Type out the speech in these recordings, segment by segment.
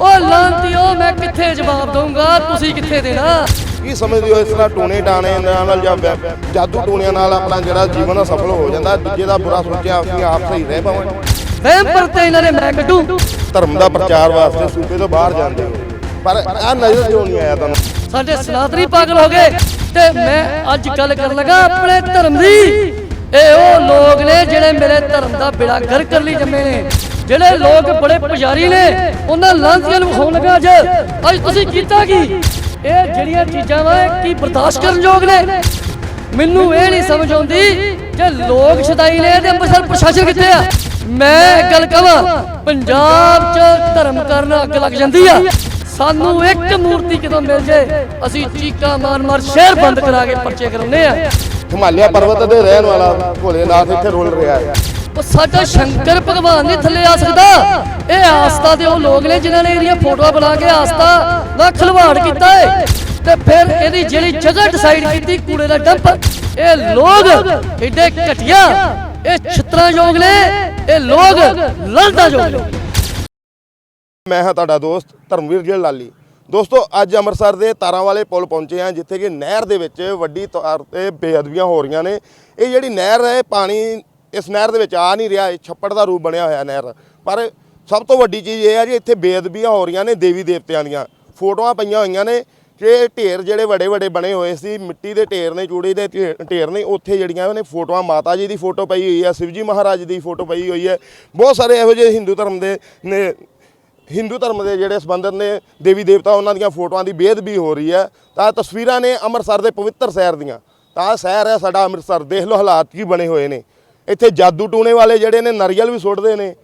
ਉਹ ਲਾਂਤੀਓ ਮੈਂ ਕਿੱਥੇ ਜਵਾਬ ਦਊਂਗਾ? ਤੁਸੀਂ ਕਿੱਥੇ ਦੇਣਾ? ਕੀ ਸਮਝਦੇ ਹੋ ਇਸ ਤਰ੍ਹਾਂ ਟੂਣੇ ਟਾਣੇ ਨਾਲ ਜਾਂ ਵੈ- ਜਾਦੂ ਟੂਣਿਆਂ ਨਾਲ ਆਪਣਾ ਜਿਹੜਾ ਜੀਵਨ ਆ ਸਫਲ ਹੋ ਜਾਂਦਾ ਦੂਜੇ ਦਾ ਬੁਰਾ ਸੋਚਿਆ ਆਪਣੀ ਆਪ ਸਹੀ ਰਹਿ ਪਾਵਣ ਵਹਿਮ ਪਰਤੇ ਇਹਨਾਂ ਨੇ ਮੈਂ ਕੱਢੂ। ਧਰਮ ਦਾ ਪ੍ਰਚਾਰ ਵਾਸਤੇ ਸੂਬੇ ਤੋਂ ਬਾਹਰ ਜਾਂਦੇ ਹੋ। ਪਰ ਆ ਨਜ਼ਰ ਕਿਉਂ ਨਹੀਂ ਆਇਆ ਤੁਹਾਨੂੰ? ਸਾਡੇ ਸਨਾਤਨੀ ਪਾਗਲ ਹੋ ਗਏ ਤੇ ਮੈਂ ਅੱਜ ਗੱਲ ਕਰਨ ਲੱਗਾ ਆਪਣੇ ਧਰਮ ਦੀ। ਇਹ ਉਹ ਲੋਕ ਨੇ ਜਿਹੜੇ ਮੇਰੇ ਧਰਮ ਦਾ ਬਿੜਾ ਗਰ ਕਰ ਲਈ ਜੰਮੇ ਨੇ। ਜਿਹੜੇ ਲੋਕ ਬੜੇ ਪੁਜਾਰੀ ਨੇ, ਉਹਨਾਂ ਲਾਂਤੀਆਂ ਨੂੰ ਵਿਖਾਉਣ ਲੱਗਾ ਅੱਜ। ਅੱਜ ਤੁਸੀਂ ਕੀਤਾ ਕੀ? ਇਹ ਜਿਹੜੀਆਂ ਚੀਜ਼ਾਂ ਵਾ ਕੀ ਬਰਦਾਸ਼ਤ ਕਰਨ ਯੋਗ ਨੇ? ਮੈਨੂੰ ਇਹ ਨਹੀਂ ਸਮਝ ਆਉਂਦੀ ਕਿ ਲੋਕ ਛਦਾਈ ਨੇ ਤੇ ਅੰਮ੍ਰਿਤਸਰ ਪ੍ਰਸ਼ਾਸਨ ਕਿੱਥੇ ਆ? ਮੈਂ ਇੱਕ ਗੱਲ ਕਹਾਂ, ਪੰਜਾਬ 'ਚ ਧਰਮ ਕਰਨ ਅੱਗ ਲੱਗ ਜਾਂਦੀ ਆ। ਸਾਨੂੰ ਇੱਕ ਮੂਰਤੀ ਕਿਦੋਂ ਮਿਲ ਜੇ, ਅਸੀਂ ਚੀਕਾ ਮਾਰ ਮਾਰ ਸ਼ਹਿਰ ਬੰਦ ਕਰਾ ਕੇ ਪਰਚੇ ਕਰਾਉਨੇ ਆ। ਹਿਮਾਲਿਆ ਪਰਬਤ ਦੇ ਰਹਿਣ ਵਾਲਾ ਭੋਲੇਨਾਥ ਇੱਥੇ ਰੋਲ ਰਿਹਾ ਹੈ। ਉਹ ਸਾਡਾ ਸ਼ੰਕਰ ਭਗਵਾਨ ਨਹੀਂ ਥੱਲੇ ਆ ਸਕਦਾ। ਇਹ ਆਸਥਾ ਦੇ ਉਹ ਲੋਕ ਨੇ ਜਿਨ੍ਹਾਂ ਨੇ ਇਹਦੀਆਂ ਫੋਟੋਆਂ ਬਣਾ ਕੇ ਆਸਥਾ ਦਾ ਖਿਲਵਾੜ ਕੀਤਾ ਹੈ ਤੇ ਫਿਰ ਇਹਦੀ ਜਿਹੜੀ ਜਗ੍ਹਾ ਡਿਸਾਈਡ ਕੀਤੀ ਕੂੜੇ ਦਾ ਡੰਪ ਇਹ ਲੋਕ ਏਡੇ ਘਟਿਆ, ਇਹ ਛਿੱਤਰਾਂ ਯੋਗ ਨੇ, ਇਹ ਲੋਕ ਲੰਦਾ ਯੋਗ ਨੇ। ਮੈਂ ਹਾਂ ਤੁਹਾਡਾ ਦੋਸਤ ਧਰਮਵੀਰ ਜੀ ਲਾਲੀ। ਦੋਸਤੋ, ਅੱਜ ਅੰਮ੍ਰਿਤਸਰ ਦੇ ਤਾਰਾਂ ਵਾਲੇ ਪੁਲ ਪਹੁੰਚੇ ਆ ਜਿੱਥੇ ਕਿ ਨਹਿਰ ਦੇ ਵਿੱਚ ਵੱਡੀ ਤੌਰ ਤੇ ਬੇਅਦਬੀਆਂ ਹੋ ਰਹੀਆਂ ਨੇ। ਇਹ ਜਿਹੜੀ ਨਹਿਰ ਹੈ ਪਾਣੀ ਇਸ ਨਹਿਰ ਦੇ ਵਿੱਚ ਆ ਨਹੀਂ ਰਿਹਾ, ਇਹ ਛੱਪੜ ਦਾ ਰੂਪ ਬਣਿਆ ਹੋਇਆ ਨਹਿਰ। ਪਰ ਸਭ ਤੋਂ ਵੱਡੀ ਚੀਜ਼ ਇਹ ਹੈ ਜੀ, ਇੱਥੇ ਬੇਅਦਬੀਆਂ ਹੋ ਰਹੀਆਂ ਨੇ ਦੇਵੀ ਦੇਵਤਿਆਂ ਦੀਆਂ। ਫੋਟੋਆਂ ਪਈਆਂ ਹੋਈਆਂ ਨੇ ਕਿ ਢੇਰ ਜਿਹੜੇ ਵੱਡੇ ਵੱਡੇ ਬਣੇ ਹੋਏ ਸੀ, ਮਿੱਟੀ ਦੇ ਢੇਰ ਨੇ, ਚੂੜੀ ਦੇ ਢੇ- ਢੇਰ ਨੇ, ਉੱਥੇ ਜਿਹੜੀਆਂ ਨੇ ਫੋਟੋਆਂ, ਮਾਤਾ ਜੀ ਦੀ ਫੋਟੋ ਪਈ ਹੋਈ ਹੈ, ਸ਼ਿਵਜੀ ਮਹਾਰਾਜ ਦੀ ਫੋਟੋ ਪਈ ਹੋਈ ਹੈ। ਬਹੁਤ ਸਾਰੇ ਇਹੋ ਜਿਹੇ ਹਿੰਦੂ ਧਰਮ ਦੇ ਨੇ, ਹਿੰਦੂ ਧਰਮ ਦੇ ਜਿਹੜੇ ਸੰਬੰਧਤ ਨੇ, ਦੇਵੀ ਦੇਵਤਾ ਉਹਨਾਂ ਦੀਆਂ ਫੋਟੋਆਂ ਦੀ ਬੇਅਦਬੀ ਹੋ ਰਹੀ ਹੈ। ਤਾਂ ਤਸਵੀਰਾਂ ਨੇ ਅੰਮ੍ਰਿਤਸਰ ਦੇ ਪਵਿੱਤਰ ਸ਼ਹਿਰ ਦੀਆਂ। ਤਾਂ ਸ਼ਹਿਰ ਹੈ, ਸਾਡਾ ਅੰਮ੍ਰਿਤਸਰ, ਦੇਖ ਲਓ ਹਾਲਾਤ ਕੀ ਬਣੇ ਹੋਏ ਨੇ। ਇੱਥੇ ਜਾਦੂ ਟੂਣੇ ਵਾਲੇ ਜਿਹੜੇ ਨੇ ਨਰੀਅਲ ਵੀ ਸੁੱਟਦੇ ਨੇ।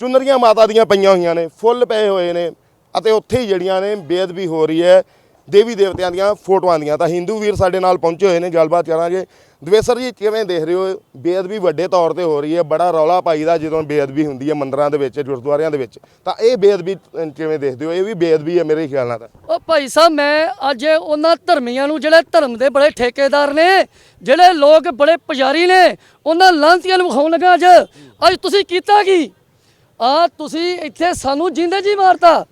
ਚੁੰਨਰੀਆਂ ਮਾਤਾ ਦੀਆਂ ਪਈਆਂ ਹੋਈਆਂ ਨੇ, ਫੁੱਲ ਪਏ ਹੋਏ ਨੇ ਅਤੇ ਉੱਥੇ ਹੀ ਜਿਹੜੀਆਂ ਨੇ ਬੇਅਦਬੀ ਹੋ ਰਹੀ ਹੈ। ਦੇਵੀ ਦੇਵਤਿਆਂ ਦੀਆਂ ਫੋਟੋਆਂ ਦੀਆਂ। ਤਾਂ ਹਿੰਦੂ ਵੀਰ ਸਾਡੇ ਨਾਲ ਪਹੁੰਚੇ ਹੋਏ ਨੇ, ਗੱਲਬਾਤ ਕਰਾਂਗੇ। ਦਵੇਸਰ ਜੀ, ਕਿਵੇਂ ਦੇਖ ਰਹੇ ਹੋ? ਬੇਅਦਬੀ ਵੱਡੇ ਤੌਰ ਤੇ ਹੋ ਰਹੀ ਹੈ, ਬੜਾ ਰੌਲਾ ਪਾਈਦਾ ਜਦੋਂ ਬੇਅਦਬੀ ਹੁੰਦੀ ਹੈ ਮੰਦਰਾਂ ਦੇ ਵਿੱਚ, ਗੁਰਦੁਆਰਿਆਂ ਦੇ ਵਿੱਚ। ਤਾਂ ਇਹ ਬੇਅਦਬੀ ਕਿਵੇਂ ਦੇਖਦੇ ਹੋ? ਇਹ ਵੀ ਬੇਅਦਬੀ ਹੈ ਮੇਰੇ ਖਿਆਲ ਨਾਲ ਤਾਂ। ਉਹ ਭਾਈ ਸਾਹਿਬ, ਮੈਂ ਅੱਜ ਉਹਨਾਂ ਧਰਮੀਆਂ ਨੂੰ, ਜਿਹੜੇ ਧਰਮ ਦੇ ਬੜੇ ਠੇਕੇਦਾਰ ਨੇ, ਜਿਹੜੇ ਲੋਕ ਬੜੇ ਪੁਜਾਰੀ ਨੇ, ਉਹਨਾਂ ਲਾਂਤੀਆਂ ਨੂੰ ਵਿਖਾਉਣ ਲੱਗਾ ਅੱਜ। ਅੱਜ ਤੁਸੀਂ ਕੀਤਾ ਕੀ? ਆ ਤੁਸੀਂ ਇੱਥੇ ਸਾਨੂੰ ਜਿੰਦੇ ਜੀ ਮਾਰਤਾ,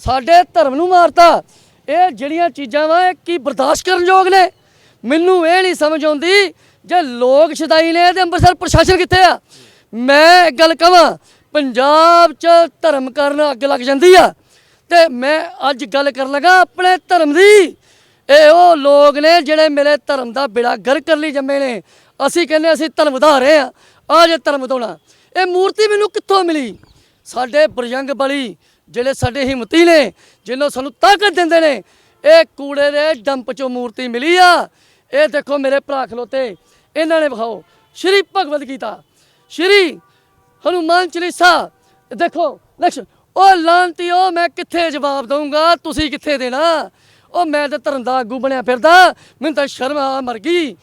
ਸਾਡੇ ਧਰਮ ਨੂੰ ਮਾਰਤਾ। ਇਹ ਜਿਹੜੀਆਂ ਚੀਜ਼ਾਂ ਵਾ, ਇਹ ਕੀ ਬਰਦਾਸ਼ਤ ਕਰਨ ਯੋਗ ਨੇ? ਮੈਨੂੰ ਇਹ ਨਹੀਂ ਸਮਝ ਆਉਂਦੀ ਜੇ ਲੋਕ ਛਦਾਈ ਨੇ ਤੇ ਅੰਮ੍ਰਿਤਸਰ ਪ੍ਰਸ਼ਾਸਨ ਕਿੱਥੇ ਆ? ਮੈਂ ਇੱਕ ਗੱਲ ਕਹਾਂ, ਪੰਜਾਬ 'ਚ ਧਰਮ ਕਰਨ ਅੱਗ ਲੱਗ ਜਾਂਦੀ ਆ। ਤੇ ਮੈਂ ਅੱਜ ਗੱਲ ਕਰਨ ਲੱਗਾ ਆਪਣੇ ਧਰਮ ਦੀ। ਇਹ ਉਹ ਲੋਕ ਨੇ ਜਿਹੜੇ ਮੇਰੇ ਧਰਮ ਦਾ ਬਿੜਾ ਗਰ ਕਰ ਲਈ ਜੰਮੇ ਨੇ। ਅਸੀਂ ਕਹਿੰਦੇ ਅਸੀਂ ਧਰਮ ਵਧਾ ਰਹੇ ਆ ਆ ਜੇ ਧਰਮ ਵਧਾਉਣਾ ਇਹ ਮੂਰਤੀ ਮੈਨੂੰ ਕਿੱਥੋਂ ਮਿਲੀ? ਸਾਡੇ ਬਰਜੰਗ ਬਲੀ ਜਿਹੜੇ ਸਾਡੇ ਹਿੰਮਤੀ ਨੇ, ਜਿਹਨੂੰ ਸਾਨੂੰ ਤਾਕਤ ਦਿੰਦੇ ਨੇ, ਇਹ ਕੂੜੇ ਦੇ ਡੰਪ ਚੋਂ ਮੂਰਤੀ ਮਿਲੀ ਆ। ਇਹ ਦੇਖੋ ਮੇਰੇ ਭਰਾ ਖਲੋਤੇ, ਇਹਨਾਂ ਨੇ ਵਿਖਾਓ। ਸ਼੍ਰੀ ਭਗਵਦ ਗੀਤਾ, ਸ਼੍ਰੀ ਹਨੂਮਾਨ ਚਾਲੀਸਾ। ਦੇਖੋ, ਲਕਸ਼ ਉਹ ਲਾਂਤੀਓ, ਮੈਂ ਕਿੱਥੇ ਜਵਾਬ ਦਊਂਗਾ? ਤੁਸੀਂ ਕਿੱਥੇ ਦੇਣਾ? ਉਹ ਮੈਂ ਤਾਂ ਧਰਮ ਦਾ ਆਗੂ ਬਣਿਆ ਫਿਰਦਾ, ਮੈਨੂੰ ਤਾਂ ਸ਼ਰਮ ਆ, ਮਰ ਗਈ।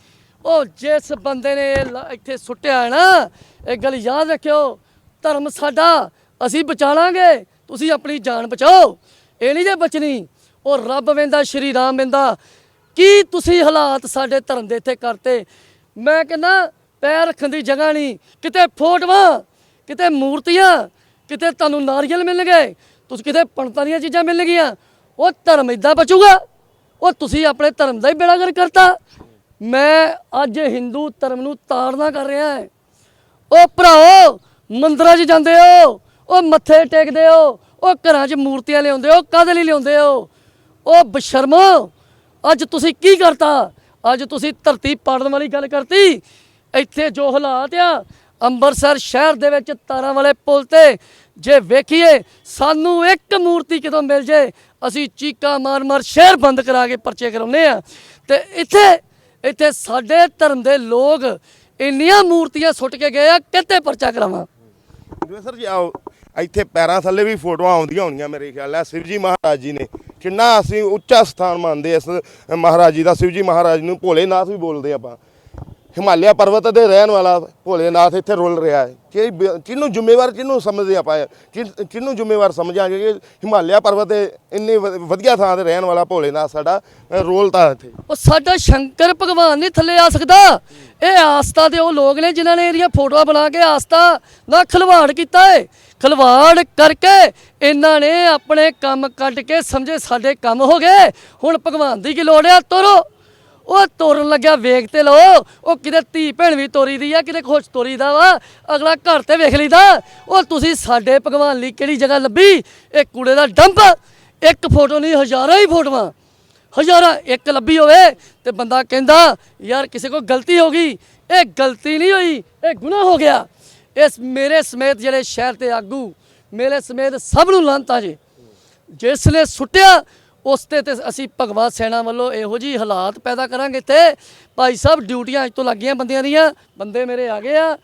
ਉਹ ਜਿਸ ਬੰਦੇ ਨੇ ਇਹ ਇੱਥੇ ਸੁੱਟਿਆ ਹੈ ਨਾ, ਇਹ ਗੱਲ ਯਾਦ ਰੱਖਿਓ, ਧਰਮ ਸਾਡਾ, ਅਸੀਂ ਬਚਾ ਲਾਂਗੇ। ਤੁਸੀਂ ਆਪਣੀ ਜਾਨ ਬਚਾਓ। ਇਹ ਨਹੀਂ ਜੇ ਬਚਣੀ। ਉਹ ਰੱਬ ਵੇਂਦਾ, ਸ਼੍ਰੀ ਰਾਮ ਵੇਂਦਾ। ਕੀ ਤੁਸੀਂ ਹਾਲਾਤ ਸਾਡੇ ਧਰਮ ਦੇ ਇੱਥੇ ਕਰਤੇ? ਮੈਂ ਕਹਿੰਦਾ, ਪੈਰ ਰੱਖਣ ਦੀ ਜਗ੍ਹਾ ਨਹੀਂ। ਕਿਤੇ ਫੋਟੋਆਂ ਕਿਤੇ ਮੂਰਤੀਆਂ, ਕਿਤੇ ਤੁਹਾਨੂੰ ਨਾਰੀਅਲ ਮਿਲਣਗੇ ਤੁਸੀਂ ਕਿਤੇ ਪੰਡਤਾਂ ਦੀਆਂ ਚੀਜ਼ਾਂ ਮਿਲਣਗੀਆਂ ਉਹ ਧਰਮ ਇਦਾਂ ਬਚੂਗਾ। ਉਹ ਤੁਸੀਂ ਆਪਣੇ ਧਰਮ ਦਾ ਹੀ ਬੇੜਾਗਰ ਕਰਤਾ। ਮੈਂ ਅੱਜ ਹਿੰਦੂ ਧਰਮ ਨੂੰ ਤਾੜਨਾ ਕਰ ਰਿਹਾ ਹਾਂ। ਉਹ ਭਰਾਓ, ਮੰਦਰਾਂ 'ਚ ਜਾਂਦੇ ਹੋ। ਉਹ ਮੱਥੇ ਟੇਕਦੇ ਹੋ, ਉਹ ਘਰਾਂ 'ਚ ਮੂਰਤੀਆਂ ਲਿਆਉਂਦੇ ਹੋ, ਕਾਹਦੇ ਲਈ ਲਿਆਉਂਦੇ ਹੋ? ਉਹ ਬਸ਼ਰਮੋ, ਅੱਜ ਤੁਸੀਂ ਕੀ ਕਰਤਾ? ਅੱਜ ਤੁਸੀਂ ਧਰਤੀ ਪਾੜਨ ਵਾਲੀ ਗੱਲ ਕਰਤੀ। ਇੱਥੇ ਜੋ ਹਾਲਾਤ ਆ, ਅੰਮ੍ਰਿਤਸਰ ਸ਼ਹਿਰ ਦੇ ਵਿੱਚ ਤਾਰਾਂ ਵਾਲੇ ਪੁਲ ਤੇ, ਜੇ ਵੇਖੀਏ, ਸਾਨੂੰ ਇੱਕ ਮੂਰਤੀ ਕਿਦੋਂ ਮਿਲ ਜੇ, ਅਸੀਂ ਚੀਕਾ ਮਾਰ ਮਾਰ ਸ਼ਹਿਰ ਬੰਦ ਕਰਾ ਕੇ ਪਰਚੇ ਕਰਾਉਨੇ ਆ ਤੇ ਇੱਥੇ ਇੱਥੇ ਸਾਡੇ ਧਰਮ ਦੇ ਲੋਕ ਇੰਨੀਆਂ ਮੂਰਤੀਆਂ ਸੁੱਟ ਕੇ ਗਏ ਆ, ਕਿੱਥੇ ਪਰਚਾ ਕਰਾਵਾਂ? ਦਵੇਸਰ ਜੀ, ਆਓ। ਇੱਥੇ ਪੈਰਾਂ ਥੱਲੇ ਵੀ ਫੋਟੋਆਂ ਆਉਂਦੀਆਂ ਹੋਣੀਆਂ ਮੇਰੇ ਖਿਆਲ ਨਾਲ। ਸ਼ਿਵਜੀ ਮਹਾਰਾਜ ਜੀ ਨੇ। ਕਿੰਨਾ ਅਸੀਂ ਉੱਚਾ ਸਥਾਨ ਮੰਨਦੇ ਇਸ ਮਹਾਰਾਜ ਜੀ ਦਾ। ਸ਼ਿਵਜੀ ਮਹਾਰਾਜ ਨੂੰ ਭੋਲੇਨਾਥ ਵੀ ਬੋਲਦੇ ਆਪਾਂ। ਹਿਮਾਲਿਆ ਪਰਬਤ ਦੇ ਰਹਿਣ ਵਾਲਾ ਭੋਲੇਨਾਥ ਇੱਥੇ ਰੁਲ ਰਿਹਾ ਹੈ। ਕਿ ਕਿਹਨੂੰ ਜ਼ਿੰਮੇਵਾਰ ਕਿਹਨੂੰ ਸਮਝਦੇ ਆਪਾਂ ਕਿਹਨੂੰ ਜ਼ਿੰਮੇਵਾਰ ਸਮਝਾਂਗੇ ਕਿ ਹਿਮਾਲਿਆ ਪਰਬਤ ਦੇ ਇੰਨੇ ਵਧੀਆ ਥਾਂ ਤੇ ਰਹਿਣ ਵਾਲਾ ਭੋਲੇਨਾਥ ਸਾਡਾ ਰੋਲ ਤਾਂ ਇੱਥੇ। ਉਹ ਸਾਡਾ ਸ਼ੰਕਰ ਭਗਵਾਨ ਨਹੀਂ ਥੱਲੇ ਆ ਸਕਦਾ। ਇਹ ਆਸਥਾ ਦੇ ਉਹ ਲੋਕ ਨੇ ਜਿਨ੍ਹਾਂ ਨੇ ਇਹਦੀਆਂ ਫੋਟੋਆਂ ਬਣਾ ਕੇ ਆਸਥਾ ਦਾ ਖਿਲਵਾੜ ਕੀਤਾ ਹੈ ਖਲਵਾੜ ਕਰਕੇ ਇਹਨਾਂ ਨੇ ਆਪਣੇ ਕੰਮ ਕੱਢ ਕੇ ਸਮਝੇ ਸਾਡੇ ਕੰਮ ਹੋ ਗਏ। ਹੁਣ ਭਗਵਾਨ ਦੀ ਕੀ ਲੋੜ ਆ? ਤੋਰੋ। ਉਹ ਤੋਰਨ ਲੱਗਿਆ, ਵੇਖ ਤੇ ਲੋ ਉਹ ਕਿਤੇ ਧੀ ਭੈਣ ਵੀ ਤੋਰੀ ਦੀ ਆ, ਕਿਤੇ ਖੁਸ਼ ਤੋਰੀ ਦਾ ਵਾ। ਅਗਲਾ ਘਰ ਤੇ ਵੇਖ ਲਈਦਾ। ਉਹ ਤੁਸੀਂ ਸਾਡੇ ਭਗਵਾਨ ਲਈ ਕਿਹੜੀ ਜਗ੍ਹਾ ਲੱਭੀ? ਇਹ ਕੂੜੇ ਦਾ ਡੰਪ। ਇੱਕ ਫੋਟੋ ਨਹੀਂ, ਹਜ਼ਾਰਾਂ ਹੀ ਫੋਟੋਆਂ। ਹਜ਼ਾਰਾਂ ਇੱਕ ਲੱਭੀ ਹੋਵੇ ਤੇ ਬੰਦਾ ਕਹਿੰਦਾ, ਯਾਰ, ਕਿਸੇ ਕੋਲ ਗਲਤੀ ਹੋ ਗਈ। ਇਹ ਗਲਤੀ ਨਹੀਂ ਹੋਈ, ਇਹ ਗੁਨਾਹ ਹੋ ਗਿਆ। ਇਸ ਮੇਰੇ ਸਮੇਤ ਜਿਹੜੇ ਸ਼ਹਿਰ ਤੇ ਆਗੂ, ਮੇਰੇ ਸਮੇਤ ਸਭ ਨੂੰ ਲਾਂਤਾ ਜੇ। ਜਿਸ ਨੇ ਸੁੱਟਿਆ, ਉਸ ਤੇ ਤੇ ਅਸੀਂ ਭਗਵਾ ਸੈਨਾ ਵੱਲੋਂ ਇਹੋ ਜੀ ਹਾਲਾਤ ਪੈਦਾ ਕਰਾਂਗੇ ਇੱਥੇ ਭਾਈ ਸਾਹਿਬ ਡਿਊਟੀਆਂ ਅੱਜ ਤੋਂ ਲੱਗੀਆਂ ਬੰਦਿਆਂ ਦੀਆਂ। ਬੰਦੇ ਮੇਰੇ ਆ ਗਏ ਆ।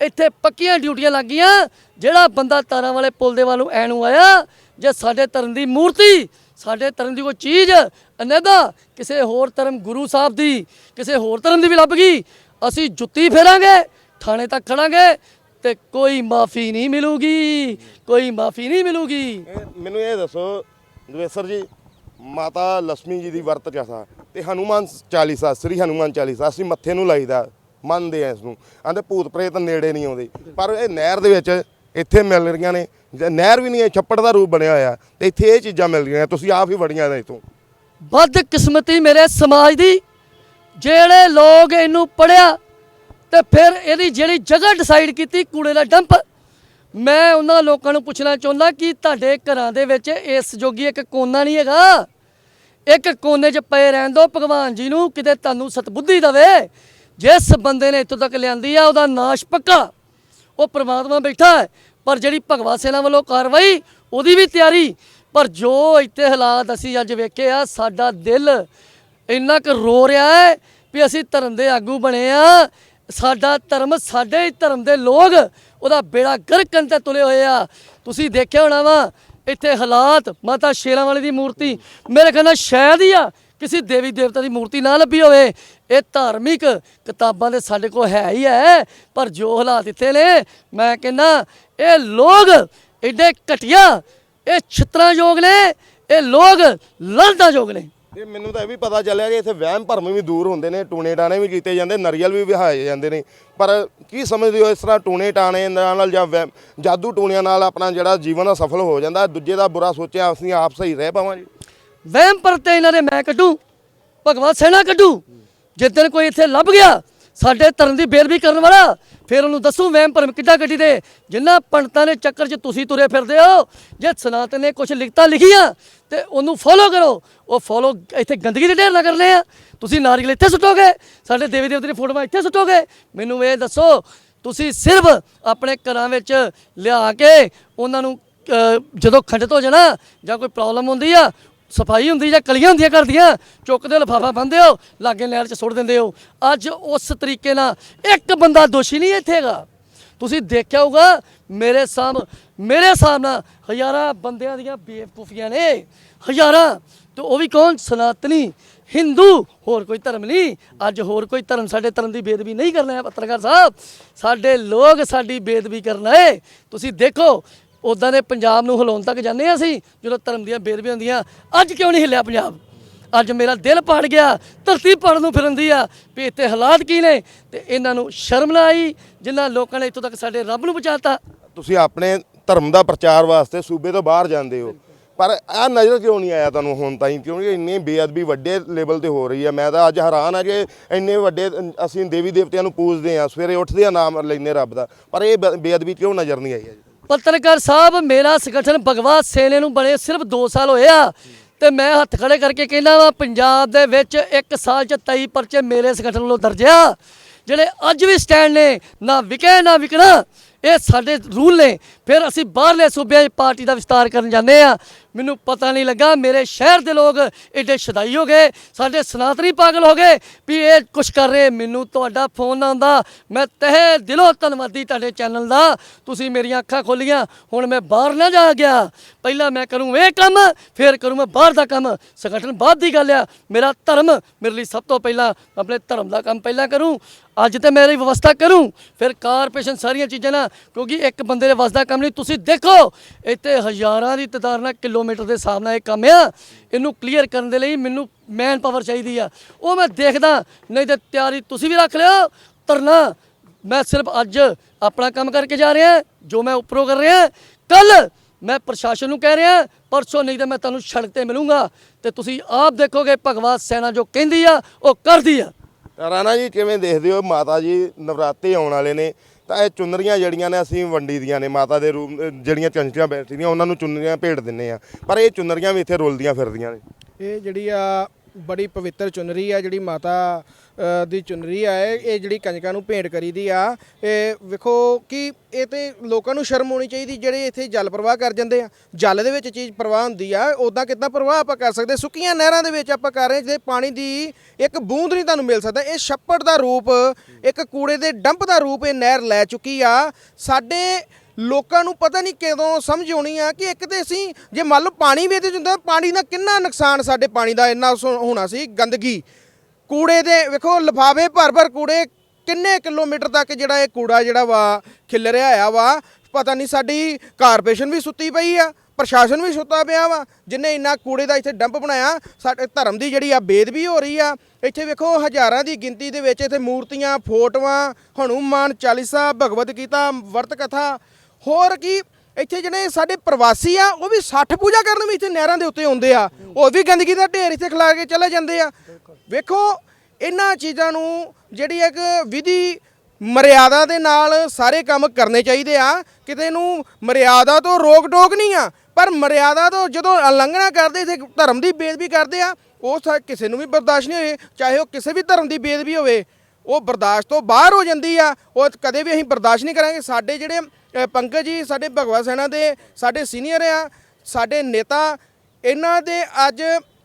ਇੱਥੇ ਪੱਕੀਆਂ ਡਿਊਟੀਆਂ ਲੱਗੀਆਂ ਜਿਹੜਾ ਬੰਦਾ ਤਾਰਾਂ ਵਾਲੇ ਪੁਲ ਦੇ ਵੱਲੋਂ ਐ ਨੂੰ ਆਇਆ, ਜੇ ਸਾਡੇ ਧਰਮ ਦੀ ਮੂਰਤੀ, ਸਾਡੇ ਧਰਮ ਦੀ ਕੋਈ ਚੀਜ਼, ਅਨੇਦਾ ਕਿਸੇ ਹੋਰ ਧਰਮ ਗੁਰੂ ਸਾਹਿਬ ਦੀ, ਕਿਸੇ ਹੋਰ ਧਰਮ ਦੀ ਵੀ ਲੱਭ ਗਈ, ਅਸੀਂ ਜੁੱਤੀ ਫੇਰਾਂਗੇ, ਥਾਣੇ ਤੱਕ ਖੜਾਂਗੇ ਤੇ ਕੋਈ ਮਾਫੀ ਨਹੀਂ ਮਿਲੂਗੀ ਕੋਈ ਮਾਫੀ ਨਹੀਂ ਮਿਲੂਗੀ। ਇਹ ਮੈਨੂੰ ਇਹ ਦੱਸੋ ਦਵੇਸਰ ਜੀ ਮਾਤਾ ਲక్ష్ਮੀ ਜੀ ਦੀ ਵਰਤ ਕਥਾ ਤੇ ਹਨੂਮਾਨ ਚਾਲੀਸਾ ਸ੍ਰੀ ਹਨੂਮਾਨ ਚਾਲੀਸਾ ਅਸੀਂ ਮੱਥੇ ਨੂੰ ਲਾਈਦਾ ਮੰਨਦੇ ਆ ਇਸ ਨੂੰ ਆਂਦੇ ਭੂਤ ਪ੍ਰੇਤ ਨੇੜੇ ਨਹੀਂ ਆਉਂਦੇ। ਪਰ ਇਹ ਨਹਿਰ ਦੇ ਵਿੱਚ ਇੱਥੇ ਮਿਲ ਰਹੀਆਂ ਨੇ। ਜੇ ਨਹਿਰ ਵੀ ਨਹੀਂ ਹੈ ਛੱਪੜ ਦਾ ਰੂਪ ਬਣਿਆ ਹੋਇਆ। ਤੇ ਇੱਥੇ ਇਹ ਚੀਜ਼ਾਂ ਮਿਲ ਰਹੀਆਂ ਤੁਸੀਂ ਆਪ ਹੀ ਵੜੀਆਂ ਨੇ ਇਥੋਂ। ਵੱਧ ਕਿਸਮਤੀ ਮੇਰੇ ਸਮਾਜ ਦੀ ਜਿਹੜੇ ਲੋਕ ਇਹਨੂੰ ਪੜਿਆ ਤੇ ਫਿਰ ਇਹਦੀ ਜਿਹੜੀ ਜਗ੍ਹਾ ਡਿਸਾਈਡ ਕੀਤੀ ਕੂੜੇ ਦਾ ਡੰਪ ਮੈਂ ਉਹਨਾਂ ਲੋਕਾਂ ਨੂੰ ਪੁੱਛਣਾ ਚਾਹੁੰਦਾ ਕਿ ਤੁਹਾਡੇ ਘਰਾਂ ਦੇ ਵਿੱਚ ਇਸ ਜੋਗੀ ਇੱਕ ਕੋਨਾ ਨਹੀਂ ਹੈਗਾ? ਇੱਕ ਕੋਨੇ 'ਚ ਪਏ ਰਹਿਣ ਦਿਓ, ਭਗਵਾਨ ਜੀ ਨੂੰ ਕਿਤੇ ਤੁਹਾਨੂੰ ਸਤਬੁੱਧੀ ਦਵੇ। ਜਿਸ ਬੰਦੇ ਨੇ ਇੱਥੋਂ ਤੱਕ ਲਿਆਂਦੀ ਆ, ਉਹਦਾ ਨਾਸ਼ ਪੱਕਾ। ਉਹ ਪ੍ਰਮਾਤਮਾ ਬੈਠਾ ਹੈ, ਪਰ ਜਿਹੜੀ ਭਗਵਾ ਸੇਨਾ ਵੱਲੋਂ ਕਾਰਵਾਈ, ਉਹਦੀ ਵੀ ਤਿਆਰੀ। ਪਰ ਜੋ ਇੱਥੇ ਹਾਲਾਤ ਅਸੀਂ ਅੱਜ ਵੇਖੇ ਆ, ਸਾਡਾ ਦਿਲ ਇੰਨਾ ਕੁ ਰੋ ਰਿਹਾ ਹੈ ਵੀ ਅਸੀਂ ਧਰਮ ਦੇ ਆਗੂ ਬਣੇ ਆ। ਸਾਡਾ ਧਰਮ ਸਾਡੇ ਹੀ ਧਰਮ ਦੇ ਲੋਕ, ਉਹਦਾ ਬੇੜਾ ਗਰਕਨ ਤੇ ਤੁਲੇ ਹੋਏ ਆ। ਤੁਸੀਂ ਦੇਖਿਆ ਹੋਣਾ ਵਾ, ਇੱਥੇ ਹਾਲਾਤ, ਮਾਤਾ ਸ਼ੇਰਾਂ ਵਾਲੀ ਦੀ ਮੂਰਤੀ, ਮੇਰੇ ਖਿਆਲ ਨਾਲ ਸ਼ਾਇਦ ਹੀ ਆ, ਕਿਸੇ ਦੇਵੀ ਦੇਵਤਾ ਦੀ ਮੂਰਤੀ ਨਾ ਲੱਭੀ ਹੋਵੇ। ਇਹ ਧਾਰਮਿਕ ਕਿਤਾਬਾਂ ਦੇ ਸਾਡੇ ਕੋਲ ਹੈ ਹੀ ਹੈ, ਪਰ ਜੋ ਹਾਲਾਤ ਇੱਥੇ ਨੇ, ਮੈਂ ਕਹਿੰਦਾ, ਇਹ ਲੋਕ ਐਡੇ ਘਟੀਆ, ਇਹ ਛਿੱਤਰਾਂ ਯੋਗ ਨੇ, ਇਹ ਲੋਕ ਲੜਦਾ ਯੋਗ ਨੇ। ਤੇ ਮੈਨੂੰ ਤਾਂ ਇਹ ਵੀ ਪਤਾ ਚੱਲਿਆ ਕਿ ਇੱਥੇ ਵਹਿਮ ਭਰਮ ਵੀ ਦੂਰ ਹੁੰਦੇ ਨੇ, ਟੂਣੇ ਟਾਣੇ ਵੀ ਕੀਤੇ ਜਾਂਦੇ, ਨਰੀਅਲ ਵੀ ਵਿਹਾਏ ਜਾਂਦੇ ਨੇ। ਪਰ ਕੀ ਸਮਝਦੇ ਹੋ ਇਸ ਤਰ੍ਹਾਂ ਟੂਣੇ ਟਾਣੇ ਨਾਲ ਜਾਂ ਜਾਦੂ ਟੂਣਿਆਂ ਨਾਲ ਆਪਣਾ ਜਿਹੜਾ ਜੀਵਨ ਆ ਸਫਲ ਹੋ ਜਾਂਦਾ, ਦੂਜੇ ਦਾ ਬੁਰਾ ਸੋਚਿਆ, ਅਸੀਂ ਆਪ ਸਹੀ ਰਹਿ ਪਾਵਾਂਗੇ ਵਹਿਮ ਪਰਤੇ ਇਹਨਾਂ ਦੇ ਮੈਂ ਕੱਢੂ ਭਗਵਤ ਸੈਨਾ ਕੱਢੂ। ਜਿੱਦਣ ਕੋਈ ਇੱਥੇ ਲੱਭ ਗਿਆ ਸਾਡੇ ਧਰਮ ਦੀ ਬੇਅਦਬੀ ਕਰਨ ਵਾਲਾ। ਫਿਰ ਉਹਨੂੰ ਦੱਸੂ ਵਹਿਮ ਭਰਮ ਕਿੱਦਾਂ ਗੱਡੀ ਦੇ। ਜਿੰਨਾ ਪੰਡਤਾਂ ਦੇ ਚੱਕਰ 'ਚ ਤੁਸੀਂ ਤੁਰੇ ਫਿਰਦੇ ਹੋ, ਜੇ ਸਨਾਤਨ ਨੇ ਕੁਝ ਲਿਖਤਾਂ ਲਿਖੀਆਂ, ਤੇ ਉਹਨੂੰ ਫੋਲੋ ਕਰੋ। ਉਹ ਫੋਲੋ ਇੱਥੇ ਗੰਦਗੀ ਦੇ ਢੇਰ ਨਾ ਕਰਨੇ ਆ। ਤੁਸੀਂ ਨਾਰੀਅਲ ਇੱਥੇ ਸੁੱਟੋਗੇ, ਸਾਡੇ ਦੇਵੀ ਦੇਵਤੇ ਦੀ ਫੋਟੋਆਂ ਇੱਥੇ ਸੁੱਟੋਗੇ। ਮੈਨੂੰ ਇਹ ਦੱਸੋ, ਤੁਸੀਂ ਸਿਰਫ ਆਪਣੇ ਘਰਾਂ ਵਿੱਚ ਲਿਆ ਕੇ ਉਹਨਾਂ ਨੂੰ ਜਦੋਂ ਖੰਡਿਤ ਹੋ ਜਾਣਾ ਜਾਂ ਕੋਈ ਪ੍ਰੋਬਲਮ ਹੁੰਦੀ ਆ ਸਫ਼ਾਈ ਹੁੰਦੀ ਜਾਂ ਕਲੀਆਂ ਹੁੰਦੀਆਂ ਘਰ ਦੀਆਂ ਚੁੱਕਦੇ ਹੋ ਲਿਫਾਫਾ ਬੰਨਦੇ ਹੋ ਲਾਗੇ ਨਹਿਰ 'ਚ ਸੁੱਟ ਦਿੰਦੇ ਹੋ। ਅੱਜ ਉਸ ਤਰੀਕੇ ਨਾਲ ਇੱਕ ਬੰਦਾ ਦੋਸ਼ੀ ਨਹੀਂ ਇੱਥੇ ਹੈਗਾ। ਤੁਸੀਂ ਦੇਖਿਆ ਹੋਊਗਾ, ਮੇਰੇ ਸਾਹਮ ਮੇਰੇ ਹਿਸਾਬ ਨਾਲ ਹਜ਼ਾਰਾਂ ਬੰਦਿਆਂ ਦੀਆਂ ਬੇਵਕੂਫੀਆਂ ਨੇ। ਹਜ਼ਾਰਾਂ, ਤੇ ਉਹ ਵੀ ਕੌਣ? ਸਨਾਤਨੀ, ਹਿੰਦੂ, ਹੋਰ ਕੋਈ ਧਰਮ ਨਹੀਂ। ਅੱਜ ਹੋਰ ਕੋਈ ਧਰਮ, ਸਾਡੇ ਧਰਮ ਦੀ ਬੇਦਬੀ ਨਹੀਂ ਕਰਨਾ ਹੈ, ਪੱਤਰਕਾਰ ਸਾਹਿਬ। ਸਾਡੇ ਲੋਕ ਸਾਡੀ ਬੇਦਬੀ ਕਰਨਾ ਹੈ। ਤੁਸੀਂ ਦੇਖੋ ਉਦਾਂ ਦੇ ਪੰਜਾਬ ਨੂੰ ਹਿਲਾਉਣ ਤੱਕ ਜਾਂਦੇ ਹਾਂ ਅਸੀਂ, ਜਦੋਂ ਧਰਮ ਦੀਆਂ ਬੇਦਬੀਆਂ ਹੁੰਦੀਆਂ, ਅੱਜ ਕਿਉਂ ਨਹੀਂ ਹਿੱਲਿਆ ਪੰਜਾਬ? ਅੱਜ ਮੇਰਾ ਦਿਲ ਪੜ ਗਿਆ, ਧਰਤੀ ਪੜਨ ਨੂੰ ਫਿਰੰਦੀ ਆ, ਵੀ ਇੱਥੇ ਹਾਲਾਤ ਕੀ ਨੇ? ਤੇ ਇਹਨਾਂ ਨੂੰ ਸ਼ਰਮ ਨਾ ਆਈ ਜਿਨ੍ਹਾਂ ਲੋਕਾਂ ਨੇ ਇੱਥੋਂ ਤੱਕ ਸਾਡੇ ਰੱਬ ਨੂੰ ਬਚਾਤਾ ਤੁਸੀਂ ਆਪਣੇ ਧਰਮ ਦਾ ਪ੍ਰਚਾਰ ਵਾਸਤੇ ਸੂਬੇ ਤੋਂ ਬਾਹਰ ਜਾਂਦੇ ਹੋ। ਪਰ ਆ ਨਜ਼ਰ ਕਿਉਂ ਨਹੀਂ ਆਇਆ ਤੁਹਾਨੂੰ ਹੁਣ ਤਾਈਂ? ਕਿਉਂਕਿ ਇੰਨੀ ਬੇਅਦਬੀ ਵੱਡੇ ਲੈਵਲ ਤੇ ਹੋ ਰਹੀ ਹੈ ਮੈਂ ਤਾਂ ਅੱਜ ਹੈਰਾਨ ਆ ਕਿ ਇੰਨੇ ਵੱਡੇ, ਅਸੀਂ ਦੇਵੀ ਦੇਵਤਿਆਂ ਨੂੰ ਪੂਜਦੇ ਆ ਸਵੇਰੇ ਉੱਠਦੇ ਆ ਨਾਮ ਲੈਂਦੇ ਰੱਬ ਦਾ। ਪਰ ਇਹ ਬ- ਬੇਅਦਬੀ ਕਿਉਂ ਨਜ਼ਰ ਨਹੀਂ ਆਈ ਹੈ ਜੀ ਪੱਤਰਕਾਰ ਸਾਹਿਬ, ਮੇਰਾ ਸੰਗਠਨ ਭਗਵਾ ਸੇਨੇ ਨੂੰ ਬਣੇ ਸਿਰਫ 2 ਸਾਲ ਹੋਏ ਆ ਤੇ ਮੈਂ ਹੱਥ ਖੜੇ ਕਰਕੇ ਕਹਿੰਦਾ ਵਾ, ਪੰਜਾਬ ਦੇ ਵਿੱਚ ਇੱਕ ਸਾਲ ਚ 23 ਪਰਚੇ ਮੇਰੇ ਸੰਗਠਨ ਵੱਲੋਂ ਦਰਜਿਆ ਜਿਹੜੇ ਅੱਜ ਵੀ ਸਟੈਂਡ ਨੇ, ਨਾ ਵਿਕੇ ਨਾ ਵਿਕਣਾ, ਇਹ ਸਾਡੇ ਰੂਲ ਨੇ। ਫਿਰ ਅਸੀਂ ਬਾਹਰਲੇ ਸੂਬਿਆਂ 'ਚ ਪਾਰਟੀ ਦਾ ਵਿਸਤਾਰ ਕਰਨ ਜਾਂਦੇ ਆ। ਮੈਨੂੰ ਪਤਾ ਨਹੀਂ ਲੱਗਾ, ਮੇਰੇ ਸ਼ਹਿਰ ਦੇ ਲੋਕ ਏਡੇ ਸ਼ਦਾਈ ਹੋ ਗਏ, ਸਾਡੇ ਸਨਾਤਨੀ ਪਾਗਲ ਹੋ ਗਏ ਵੀ ਇਹ ਕੁਛ ਕਰ ਰਹੇ, ਮੈਨੂੰ ਤੁਹਾਡਾ ਫੋਨ ਨਾ ਆਉਂਦਾ। ਮੈਂ ਤਹਿ ਦਿਲੋਂ ਧੰਨਵਾਦੀ ਤੁਹਾਡੇ ਚੈਨਲ ਦਾ। ਤੁਸੀਂ ਮੇਰੀਆਂ ਅੱਖਾਂ ਖੋਲੀਆਂ, ਹੁਣ ਮੈਂ ਬਾਹਰ ਨਾ ਜਾ ਗਿਆ। ਪਹਿਲਾਂ ਮੈਂ ਕਰੂੰ ਇਹ ਕੰਮ, ਫਿਰ ਕਰੂੰ ਮੈਂ ਬਾਹਰ ਦਾ ਕੰਮ। ਸੰਗਠਨ ਬਾਅਦ ਦੀ ਗੱਲ ਆ, ਮੇਰਾ ਧਰਮ ਮੇਰੇ ਲਈ ਸਭ ਤੋਂ ਪਹਿਲਾਂ ਆਪਣੇ ਧਰਮ ਦਾ ਕੰਮ ਪਹਿਲਾਂ ਕਰੂੰ। ਅੱਜ ਤੇ ਮੇਰੀ ਵਿਵਸਥਾ ਕਰੂੰ। ਫਿਰ ਕਾਰਪੋਰੇਸ਼ਨ ਸਾਰੀਆਂ ਚੀਜ਼ਾਂ ਨਾ, ਕਿਉਂਕਿ ਇੱਕ ਬੰਦੇ ਦੇ ਵੱਸਦਾ ਕੰਮ ਨਹੀਂ, ਤੁਸੀਂ ਦੇਖੋ, ਇੱਥੇ ਹਜ਼ਾਰਾਂ ਦੀ ਤਾਦਾਦ ਨਾਲ ਕਿਲੋਮੀਟਰ ਦੇ ਹਿਸਾਬ ਨਾਲ ਇਹ ਕੰਮ ਆ। ਇਹਨੂੰ ਕਲੀਅਰ ਕਰਨ ਦੇ ਲਈ ਮੈਨੂੰ ਮੈਨ ਪਾਵਰ ਚਾਹੀਦੀ ਆ। ਉਹ ਮੈਂ ਦੇਖਦਾ, ਨਹੀਂ ਤੇ ਤਿਆਰੀ ਤੁਸੀਂ ਵੀ ਰੱਖ ਲਿਓ। ਧਰਨਾ, ਮੈਂ ਸਿਰਫ ਅੱਜ ਆਪਣਾ ਕੰਮ ਕਰਕੇ ਜਾ ਰਿਹਾ, ਜੋ ਮੈਂ ਉੱਪਰੋਂ ਕਰ ਰਿਹਾ। ਕੱਲ ਮੈਂ ਪ੍ਰਸ਼ਾਸਨ ਨੂੰ ਕਹਿ ਰਿਹਾ, ਪਰਸੋਂ ਨਹੀਂ ਤਾਂ ਮੈਂ ਤੁਹਾਨੂੰ ਸੜਕ ਤੇ ਮਿਲੂੰਗਾ। ਤੇ ਤੁਸੀਂ ਆਪ ਦੇਖੋਗੇ, ਭਗਵਾਨ ਸੈਨਾ ਜੋ ਕਹਿੰਦੀ ਆ, ਉਹ ਕਰਦੀ ਆ। ਰਾਣਾ ਜੀ, ਕਿਵੇਂ ਦੇਖਦੇ ਹੋ ਮਾਤਾ ਜੀ ਨਵਰਾਤੇ ਆਉਣ ਵਾਲੇ ਨੇ? ਤਾਂ ਇਹ ਚੁੰਨਰੀਆਂ ਜਿਹੜੀਆਂ ਨੇ ਅਸੀਂ ਵੰਡੀ ਦੀਆਂ ਨੇ, ਮਾਤਾ ਦੇ ਰੂਪ ਜਿਹੜੀਆਂ ਚੰਚੀਆਂ ਬੈਠੀਆਂ, ਉਹਨਾਂ ਨੂੰ ਚੁੰਨਰੀਆਂ ਭੇਟ ਦਿੰਨੇ ਆ ਪਰ ਇਹ ਚੁੰਨਰੀਆਂ ਵੀ ਇੱਥੇ ਰੁਲਦੀਆਂ ਫਿਰਦੀਆਂ ਨੇ। ਇਹ ਜਿਹੜੀ ਆ ਬੜੀ ਪਵਿੱਤਰ ਚੁਨਰੀ ਆ, ਜਿਹੜੀ ਮਾਤਾ ਦੀ ਚੁਨਰੀ ਆ, ਇਹ ਜਿਹੜੀ ਕੰਜਕਾਂ ਨੂੰ ਭੇਂਟ ਕਰੀਦੀ ਆ। ਇਹ ਵੇਖੋ ਕਿ ਇਹ ਤੇ ਲੋਕਾਂ ਨੂੰ ਸ਼ਰਮ ਹੋਣੀ ਚਾਹੀਦੀ, ਜਿਹੜੇ ਇੱਥੇ ਜਲ ਪ੍ਰਵਾਹ ਕਰ ਜਾਂਦੇ ਆ। ਜਲ ਦੇ ਵਿੱਚ ਚੀਜ਼ ਪ੍ਰਵਾਹ ਹੁੰਦੀ ਆ ਉਦਾਂ ਕਿੱਦਾਂ ਪ੍ਰਵਾਹ ਆਪਾਂ ਕਰ ਸਕਦੇ? ਸੁੱਕੀਆਂ ਨਹਿਰਾਂ ਦੇ ਵਿੱਚ ਆਪਾਂ ਕਰ ਰਹੇ ਜਿਹਦੇ ਪਾਣੀ ਦੀ ਇੱਕ ਬੂੰਦ ਨਹੀਂ ਤੁਹਾਨੂੰ ਮਿਲ ਸਕਦਾ। ਇਹ ਛੱਪੜ ਦਾ ਰੂਪ, ਇੱਕ ਕੂੜੇ ਦੇ ਡੰਪ ਦਾ ਰੂਪ ਇਹ ਨਹਿਰ ਲੈ ਚੁੱਕੀ ਆ। ਸਾਡੇ ਲੋਕਾਂ ਨੂੰ ਪਤਾ ਨਹੀਂ ਕਦੋਂ ਸਮਝ ਆਉਣੀ ਆ ਕਿ ਇੱਕ ਤੇ ਅਸੀਂ ਜੇ ਮੰਨ ਲਓ ਪਾਣੀ ਵੀ ਇਹਦੇ ਚ ਹੁੰਦਾ, ਪਾਣੀ ਦਾ ਕਿੰਨਾ ਨੁਕਸਾਨ ਸਾਡੇ ਪਾਣੀ ਦਾ ਇੰਨਾ ਸੋ- ਹੋਣਾ ਸੀ ਗੰਦਗੀ। ਕੂੜੇ ਦੇ ਵੇਖੋ, ਲਿਫਾਫੇ ਭਰ ਭਰ ਕੂੜੇ ਕਿੰਨੇ ਕਿਲੋਮੀਟਰ ਤੱਕ ਜਿਹੜਾ ਇਹ ਕੂੜਾ ਜਿਹੜਾ ਵਾ ਖਿਲ ਰਿਹਾ ਆ ਵਾ। ਪਤਾ ਨਹੀਂ ਸਾਡੀ ਕਾਰਪੋਰੇਸ਼ਨ ਵੀ ਸੁੱਤੀ ਪਈ ਆ, ਪ੍ਰਸ਼ਾਸਨ ਵੀ ਸੁੱਤਾ ਪਿਆ ਵਾ। ਜਿਨੇ ਇੰਨਾ ਕੂੜੇ ਦਾ ਇੱਥੇ ਡੰਪ ਬਣਾਇਆ, ਸਾਡੇ ਧਰਮ ਦੀ ਜਿਹੜੀ ਆ ਬੇਦਬੀ ਹੋ ਰਹੀ ਆ। ਇੱਥੇ ਵੇਖੋ, ਹਜ਼ਾਰਾਂ ਦੀ ਗਿਣਤੀ ਦੇ ਵਿੱਚ ਇੱਥੇ ਮੂਰਤੀਆਂ, ਫੋਟੋਆਂ, ਹਨੂਮਾਨ ਚਾਲੀਸਾ ਭਗਵਤ ਗੀਤਾ, ਵਰਤ ਕਥਾ ਹੋਰ ਕੀ, ਇੱਥੇ ਜਿਹੜੇ ਸਾਡੇ ਪ੍ਰਵਾਸੀ ਆ, ਉਹ ਵੀ ਛੱਠ ਪੂਜਾ ਕਰਨ ਵੀ ਇੱਥੇ ਨਹਿਰਾਂ ਦੇ ਉੱਤੇ ਆਉਂਦੇ ਆ। ਉਹ ਵੀ ਗੰਦਗੀ ਦਾ ਢੇਰ ਇੱਥੇ ਖਿਲਾ ਕੇ ਚਲੇ ਜਾਂਦੇ ਆ। ਵੇਖੋ, ਇਹਨਾਂ ਚੀਜ਼ਾਂ ਨੂੰ ਜਿਹੜੀ ਇੱਕ ਵਿਧੀ ਮਰਿਆਦਾ ਦੇ ਨਾਲ ਸਾਰੇ ਕੰਮ ਕਰਨੇ ਚਾਹੀਦੇ ਆ। ਕਿਤੇ ਨੂੰ ਮਰਿਆਦਾ ਤੋਂ ਰੋਕ ਟੋਕ ਨਹੀਂ ਆ, ਪਰ ਮਰਿਆਦਾ ਤੋਂ ਜਦੋਂ ਉਲੰਘਣਾ ਕਰਦੇ, ਇੱਥੇ ਧਰਮ ਦੀ ਬੇਦਬੀ ਕਰਦੇ ਆ, ਉਹ ਸਾ- ਕਿਸੇ ਨੂੰ ਵੀ ਬਰਦਾਸ਼ਤ ਨਹੀਂ ਹੋਏ, ਚਾਹੇ ਉਹ ਕਿਸੇ ਵੀ ਧਰਮ ਦੀ ਬੇਦਬੀ ਹੋਵੇ, ਉਹ ਬਰਦਾਸ਼ਤ ਤੋਂ ਬਾਹਰ ਹੋ ਜਾਂਦੀ ਆ। ਉਹ ਕਦੇ ਵੀ ਅਸੀਂ ਬਰਦਾਸ਼ਤ ਨਹੀਂ ਕਰਾਂਗੇ। ਸਾਡੇ ਜਿਹੜੇ ਅ, ਪੰਕਜ ਜੀ ਸਾਡੇ ਭਗਵਾ ਸੈਨਾ ਦੇ ਸਾਡੇ ਸੀਨੀਅਰ ਆ ਸਾਡੇ ਨੇਤਾ ਇਹਨਾਂ ਦੇ ਅੱਜ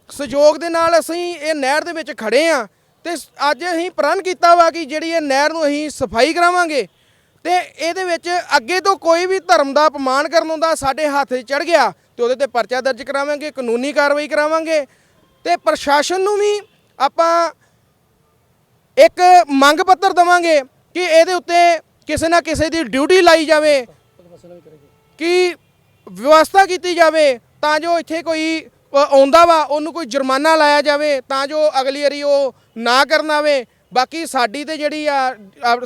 ਸਹਿਯੋਗ ਦੇ ਨਾਲ ਅਸੀਂ ਇਹ ਨਹਿਰ ਦੇ ਵਿੱਚ ਖੜੇ ਆ ਤੇ ਸ- ਅੱਜ ਅਸੀਂ ਪ੍ਰਣ ਕੀਤਾ ਵਾ ਕਿ ਜਿਹੜੀ ਇਹ ਨਹਿਰ ਨੂੰ ਅਸੀਂ ਸਫ਼ਾਈ ਕਰਾਵਾਂਗੇ ਤੇ ਇਹਦੇ ਵਿੱਚ ਅੱਗੇ ਤੋਂ ਕੋਈ ਵੀ ਧਰਮ ਦਾ ਅਪਮਾਨ ਕਰਨ ਹੁੰਦਾ ਸਾਡੇ ਹੱਥ 'ਚ ਚੜ ਗਿਆ ਤੇ ਉਹਦੇ ਤੇ ਪਰਚਾ ਦਰਜ ਕਰਾਵਾਂਗੇ ਕਾਨੂੰਨੀ ਕਾਰਵਾਈ ਕਰਾਵਾਂਗੇ ਤੇ ਪ੍ਰਸ਼ਾਸਨ ਨੂੰ ਵੀ ਆਪਾਂ ਇੱਕ ਮੰਗ ਪੱਤਰ ਦਵਾਂਗੇ ਕਿ ਇਹਦੇ ਉੱਤੇ ਕਿਸੇ ਨਾ ਕਿਸੇ ਦੀ ਡਿਊਟੀ ਲਾਈ ਜਾਵੇ, ਕਿ ਵਿਵਸਥਾ ਕੀਤੀ ਜਾਵੇ, ਤਾਂ ਜੋ ਇੱਥੇ ਕੋਈ ਆਉਂਦਾ ਵਾ, ਉਹਨੂੰ ਕੋਈ ਜੁਰਮਾਨਾ ਲਾਇਆ ਜਾਵੇ, ਤਾਂ ਜੋ ਅਗਲੀ ਵਾਰੀ ਉਹ ਨਾ ਕਰਨ ਆਵੇ। ਬਾਕੀ ਸਾਡੀ ਤੇ ਜਿਹੜੀ ਆ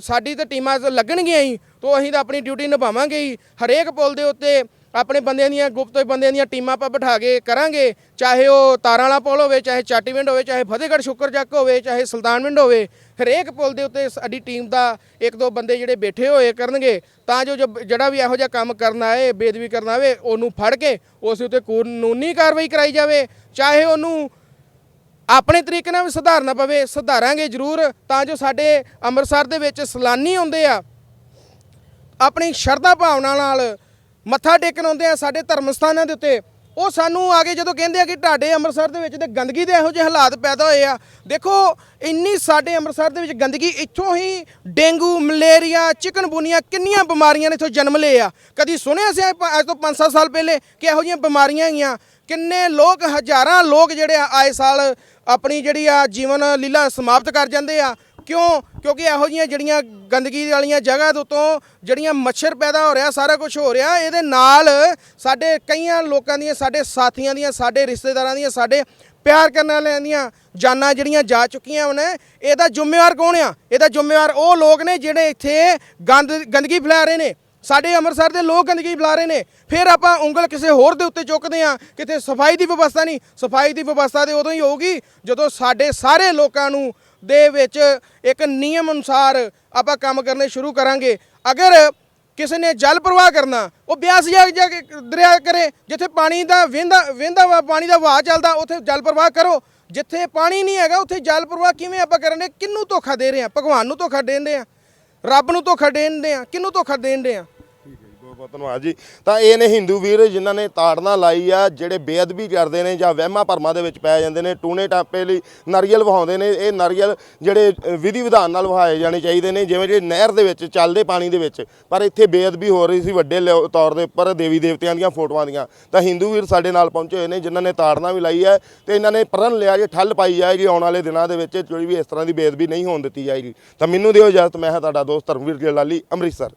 ਸਾਡੀ ਤੇ ਟੀਮਾਂ ਲੱਗਣਗੀਆਂ ਹੀ, ਤੋਂ ਅਸੀਂ ਤਾਂ ਆਪਣੀ ਡਿਊਟੀ ਨਿਭਾਵਾਂਗੇ ਹੀ। ਹਰੇਕ ਪੁਲ ਦੇ ਉੱਤੇ ਆਪਣੇ ਬੰਦਿਆਂ ਦੀਆਂ, ਗੁਪਤ ਬੰਦਿਆਂ ਦੀਆਂ ਟੀਮਾਂ ਆਪਾਂ ਬਿਠਾ ਕੇ ਕਰਾਂਗੇ। ਚਾਹੇ ਉਹ ਤਾਰਾਂ ਵਾਲਾ ਪੁਲ ਹੋਵੇ, ਚਾਹੇ ਚਾਟੀਵਿੰਡ ਹੋਵੇ, ਚਾਹੇ ਫਤਿਹਗੜ੍ਹ ਸ਼ੁਕਰ ਹੋਵੇ, ਚਾਹੇ ਸੁਲਤਾਨਵਿੰਡ ਹੋਵੇ, ਹਰੇਕ ਪੁਲ ਦੇ ਉੱਤੇ ਸਾਡੀ ਟੀਮ ਦਾ ਇੱਕ ਦੋ ਬੰਦੇ ਜਿਹੜੇ ਬੈਠੇ ਹੋਏ ਕਰਨਗੇ, ਤਾਂ ਜੋ ਜਿਹੜਾ ਵੀ ਇਹੋ ਜਿਹਾ ਕੰਮ ਕਰਨਾ ਆਏ ਬੇਦਬੀ ਕਰਨਾ ਆਵੇ, ਉਹਨੂੰ ਫੜ ਕੇ ਉਸ ਉੱਤੇ ਕਾਨੂੰਨੀ ਕਾਰਵਾਈ ਕਰਾਈ ਜਾਵੇ। ਚਾਹੇ ਉਹਨੂੰ ਆਪਣੇ ਤਰੀਕੇ ਨਾਲ ਵੀ ਸੁਧਾਰਨਾ ਪਵੇ, ਸੁਧਾਰਾਂਗੇ ਜ਼ਰੂਰ, ਤਾਂ ਜੋ ਸਾਡੇ ਅੰਮ੍ਰਿਤਸਰ ਦੇ ਵਿੱਚ ਸਲਾਨੀ ਆਉਂਦੇ ਆ। ਆਪਣੀ ਸ਼ਰਧਾ ਭਾਵਨਾ ਨਾਲ ਮੱਥਾ ਟੇਕਣ ਆਉਂਦੇ ਆ ਸਾਡੇ ਧਰਮ ਸਥਾਨਾਂ ਦੇ ਉੱਤੇ। ਉਹ ਸਾਨੂੰ ਆ ਕੇ ਜਦੋਂ ਕਹਿੰਦੇ ਆ ਕਿ ਤੁਹਾਡੇ ਅੰਮ੍ਰਿਤਸਰ ਦੇ ਵਿੱਚ ਤੇ ਗੰਦਗੀ ਦੇ ਇਹੋ ਜਿਹੇ ਹਾਲਾਤ ਪੈਦਾ ਹੋਏ ਆ, ਦੇਖੋ, ਇੰਨੀ ਸਾਡੇ ਅੰਮ੍ਰਿਤਸਰ ਦੇ ਵਿੱਚ ਗੰਦਗੀ, ਇੱਥੋਂ ਹੀ ਡੇਂਗੂ, ਮਲੇਰੀਆ, ਚਿਕਨਗੁਨੀਆ, ਕਿੰਨੀਆਂ ਬਿਮਾਰੀਆਂ ਨੇ ਇੱਥੋਂ ਜਨਮ ਲਏ ਆ। ਕਦੀ ਸੁਣਿਆ ਸੀ ਅੱਜ ਤੋਂ 5-7 ਸਾਲ ਪਹਿਲੇ ਕਿ ਇਹੋ ਜਿਹੀਆਂ ਬਿਮਾਰੀਆਂ ਹੈਗੀਆਂ? ਕਿੰਨੇ ਲੋਕ, ਹਜ਼ਾਰਾਂ ਲੋਕ ਜਿਹੜੇ ਆਏ ਸਾਲ ਆਪਣੀ ਜਿਹੜੀ ਆ ਜੀਵਨ ਲੀਲਾ ਸਮਾਪਤ ਕਰ ਜਾਂਦੇ ਆ। ਕਿਉਂ? ਕਿਉਂਕਿ ਇਹੋ ਜਿਹੀਆਂ ਜਿਹੜੀਆਂ ਗੰਦਗੀ ਵਾਲੀਆਂ ਜਗ੍ਹਾ ਦੇ ਉੱਤੋਂ ਜਿਹੜੀਆਂ ਮੱਛਰ ਪੈਦਾ ਹੋ ਰਿਹਾ, ਸਾਰਾ ਕੁਝ ਹੋ ਰਿਹਾ, ਇਹਦੇ ਨਾਲ ਸਾਡੇ ਕਈਆਂ ਲੋਕਾਂ ਦੀਆਂ, ਸਾਡੇ ਸਾਥੀਆਂ ਦੀਆਂ, ਸਾਡੇ ਰਿਸ਼ਤੇਦਾਰਾਂ ਦੀਆਂ, ਸਾਡੇ ਪਿਆਰ ਕਰਨ ਵਾਲਿਆਂ ਦੀਆਂ ਜਾਨਾਂ ਜਿਹੜੀਆਂ ਜਾ ਚੁੱਕੀਆਂ ਉਹਨੇ, ਇਹਦਾ ਜ਼ਿੰਮੇਵਾਰ ਕੌਣ ਆ? ਇਹਦਾ ਜ਼ਿੰਮੇਵਾਰ ਉਹ ਲੋਕ ਨੇ ਜਿਹੜੇ ਇੱਥੇ ਗੰਦ, ਗੰਦਗੀ ਫੈਲਾ ਰਹੇ ਨੇ। ਸਾਡੇ ਅੰਮ੍ਰਿਤਸਰ ਦੇ ਲੋਕ ਗੰਦਗੀ ਫੈਲਾ ਰਹੇ ਨੇ। ਫਿਰ ਆਪਾਂ ਉਂਗਲ ਕਿਸੇ ਹੋਰ ਦੇ ਉੱਤੇ ਚੁੱਕਦੇ ਆ ਕਿਤੇ ਸਫ਼ਾਈ ਦੀ ਵਿਵਸਥਾ ਨਹੀਂ। ਸਫ਼ਾਈ ਦੀ ਵਿਵਸਥਾ ਤੇ ਉਦੋਂ ਹੀ ਹੋਊਗੀ ਜਦੋਂ ਸਾਡੇ ਸਾਰੇ ਲੋਕਾਂ ਨੂੰ ਦੇ ਵਿੱਚ ਇੱਕ ਨਿਯਮ ਅਨੁਸਾਰ ਆਪਾਂ ਕੰਮ ਕਰਨੇ ਸ਼ੁਰੂ ਕਰਾਂਗੇ। ਅਗਰ ਕਿਸੇ ਨੇ ਜਲ ਪ੍ਰਵਾਹ ਕਰਨਾ, ਉਹ ਬਿਆਸ ਜਾ ਕੇ ਦਰਿਆ ਕਰੇ, ਜਿੱਥੇ ਪਾਣੀ ਦਾ ਵਹਿੰਦਾ ਵਹਿੰਦਾ ਵਾ, ਪਾਣੀ ਦਾ ਵਹਾਅ ਚੱਲਦਾ, ਉੱਥੇ ਜਲ ਪ੍ਰਵਾਹ ਕਰੋ। ਜਿੱਥੇ ਪਾਣੀ ਨਹੀਂ ਹੈਗਾ, ਉੱਥੇ ਜਲ ਪ੍ਰਵਾਹ ਕਿਵੇਂ ਆਪਾਂ ਕਰਨੇ ਕਿਹਨੂੰ ਧੋਖਾ ਦੇ ਰਹੇ ਆ ਭਗਵਾਨ ਨੂੰ ਧੋਖਾ ਦੇਣ ਦੇ ਆ ਰੱਬ ਨੂੰ ਧੋਖਾ ਦੇਣ ਦੇ ਆ ਕਿਹਨੂੰ ਧੋਖਾ ਦੇਣ ਦੇ ਆ ਬਹੁਤ ਧੰਨਵਾਦ ਜੀ। ਤਾਂ ਇਹ ਨੇ ਹਿੰਦੂ ਵੀਰ ਜਿਨ੍ਹਾਂ ਨੇ ਤਾੜਨਾ ਲਾਈ ਆ, ਜਿਹੜੇ ਬੇਅਦਬੀ ਕਰਦੇ ਨੇ ਜਾਂ ਵਹਿਮਾਂ ਭਰਮਾਂ ਦੇ ਵਿੱਚ ਪੈ ਜਾਂਦੇ ਨੇ ਟੂਨੇ ਟਾਪੇ ਲਈ ਨਾਰੀਅਲ ਵਹਾਉਂਦੇ ਨੇ। ਇਹ ਨਾਰੀਅਲ ਜਿਹੜੇ ਵਿਧੀ ਵਿਧਾਨ ਨਾਲ ਵਹਾਏ ਜਾਣੇ ਚਾਹੀਦੇ ਨੇ, ਜਿਵੇਂ ਜੇ ਨਹਿਰ ਦੇ ਵਿੱਚ, ਚੱਲਦੇ ਪਾਣੀ ਦੇ ਵਿੱਚ। ਪਰ ਇੱਥੇ ਬੇਅਦਬੀ ਹੋ ਰਹੀ ਸੀ ਵੱਡੇ ਲਿਓ- ਤੌਰ ਦੇ ਉੱਪਰ ਦੇਵੀ ਦੇਵਤਿਆਂ ਦੀਆਂ ਫੋਟੋਆਂ ਦੀਆਂ। ਤਾਂ ਹਿੰਦੂ ਵੀਰ ਸਾਡੇ ਨਾਲ ਪਹੁੰਚੇ ਹੋਏ ਨੇ, ਜਿਨ੍ਹਾਂ ਨੇ ਤਾੜਨਾ ਵੀ ਲਾਈ ਹੈ ਤੇ ਇਹਨਾਂ ਨੇ ਪ੍ਰਣ ਲਿਆ ਜੇ ਠੱਲ ਪਾਈ ਜਾਏਗੀ ਆਉਣ ਵਾਲੇ ਦਿਨਾਂ ਦੇ ਵਿੱਚ ਕੋਈ ਵੀ ਇਸ ਤਰ੍ਹਾਂ ਦੀ ਬੇਅਦਬੀ ਨਹੀਂ ਹੋਣ ਦਿੱਤੀ ਜਾਏਗੀ। ਤਾਂ ਮੈਨੂੰ ਦਿਓ ਇਜਾਜ਼ਤ, ਮੈਂ ਹਾਂ ਤੁਹਾਡਾ ਦੋਸਤ ਧਰਮਵੀਰ ਜਲਾਲੀ ਅੰਮ੍ਰਿਤਸਰ।